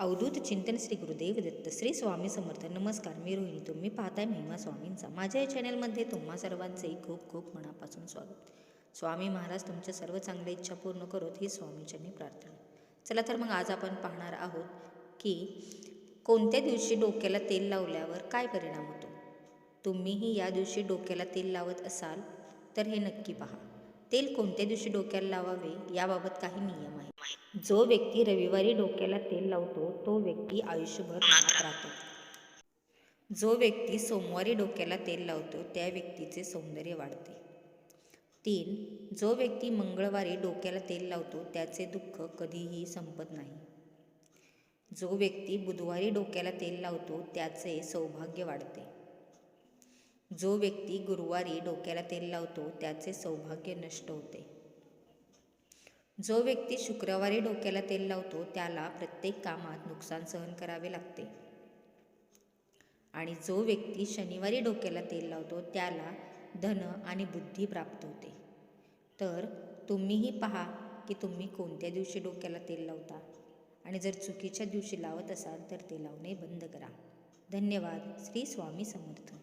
अवधूत चिंतन श्री गुरुदेव दत्त श्री स्वामी समर्थ. नमस्कार मी रोहिणी. तुम्ही पाहताय महिमा स्वामींचा. माझ्या या चॅनलमध्ये तुम्हा सर्वांचे खूप खूप मनापासून स्वागत. स्वामी महाराज तुमच्या सर्व चांगल्या इच्छा पूर्ण करोत ही स्वामींच्या प्रार्थना. चला तर मग आज आपण पाहणार आहोत की कोणत्या दिवशी डोक्याला तेल लावल्यावर काय परिणाम होतो? तुम्हीही या दिवशी डोक्याला तेल लावत असाल तर हे नक्की पहा. तेल कोणत्या दिवशी डोक्याला लावावे याबाबत काही नियम आहेत. जो व्यक्ती रविवारी डोक्याला तेल लावतो तो व्यक्ती आयुष्यभर उन्हात राहतो. जो व्यक्ती सोमवारी डोक्याला तेल लावतो त्या व्यक्तीचे सौंदर्य वाढते. तीन जो व्यक्ती मंगळवारी डोक्याला तेल लावतो त्याचे दुःख कधीही संपत नाही. जो व्यक्ती बुधवारी डोक्याला तेल लावतो त्याचे सौभाग्य वाढते. जो व्यक्ती गुरुवारी डोक्याला तेल लावतो त्याचे सौभाग्य नष्ट होते. जो व्यक्ती शुक्रवारी डोक्याला तेल लावतो त्याला प्रत्येक कामात नुकसान सहन करावे लागते. आणि जो व्यक्ती शनिवारी डोक्याला तेल लावतो त्याला धन आणि बुद्धी प्राप्त होते. तर तुम्हीही पहा की तुम्ही कोणत्या दिवशी डोक्याला तेल लावता. आणि जर चुकीच्या दिवशी लावत असाल तर ते लावणे बंद करा. धन्यवाद. श्री स्वामी समर्थ.